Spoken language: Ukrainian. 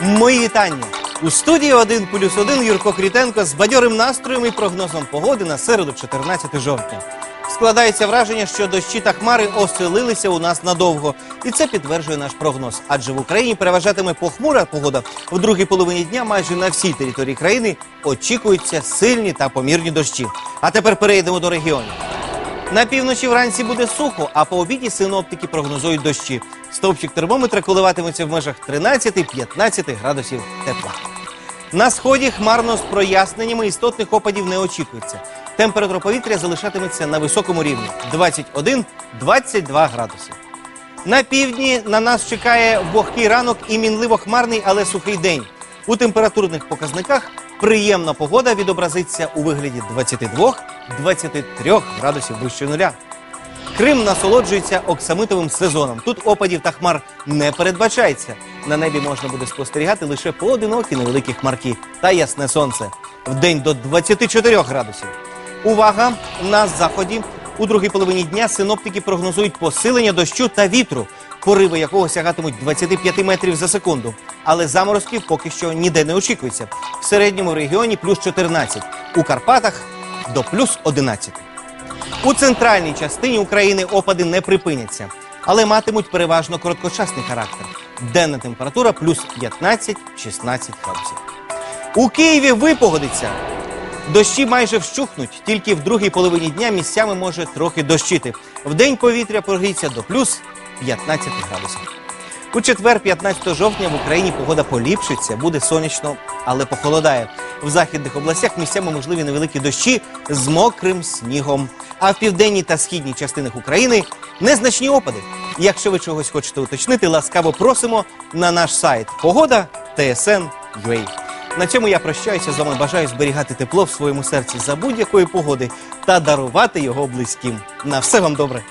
Мої вітання. У студії 1 плюс 1 Юрко Крітенко з бадьорим настроєм і прогнозом погоди на середу 14 жовтня. Складається враження, що дощі та хмари оселилися у нас надовго. І це підтверджує наш прогноз. Адже в Україні переважатиме похмура погода. В другій половині дня майже на всій території країни очікуються сильні та помірні дощі. А тепер перейдемо до регіонів. На півночі вранці буде сухо, а по обіді синоптики прогнозують дощі. Стовпчик термометра коливатиметься в межах 13-15 градусів тепла. На сході хмарно з проясненнями істотних опадів не очікується. Температура повітря залишатиметься на високому рівні 21-22 градуси. На півдні на нас чекає вогкий ранок і мінливо хмарний, але сухий день. У температурних показниках приємна погода відобразиться у вигляді 22-23 градусів вище нуля. Крим насолоджується оксамитовим сезоном. Тут опадів та хмар не передбачається. На небі можна буде спостерігати лише поодинокі невеликі хмарки та ясне сонце. Вдень до 24 градусів. Увага! На заході у другій половині дня синоптики прогнозують посилення дощу та вітру, пориви якого сягатимуть 25 метрів за секунду. Але заморозків поки що ніде не очікується. В середньому регіоні плюс 14, у Карпатах до плюс 11. У центральній частині України опади не припиняться, але матимуть переважно короткочасний характер. Денна температура плюс 15-16 градусів. У Києві випогодиться. Дощі майже вщухнуть, тільки в другій половині дня місцями може трохи дощити. Вдень повітря прогріється до плюс 15 градусів. У четвер, 15 жовтня, в Україні погода поліпшиться, буде сонячно, але похолодає. В західних областях місцями можливі невеликі дощі з мокрим снігом. А в південній та східній частинах України незначні опади. Якщо ви чогось хочете уточнити, ласкаво просимо на наш сайт Погода ТСН.UA. На цьому я прощаюся з вами. Бажаю зберігати тепло в своєму серці за будь-якої погоди та дарувати його близьким. На все вам добре.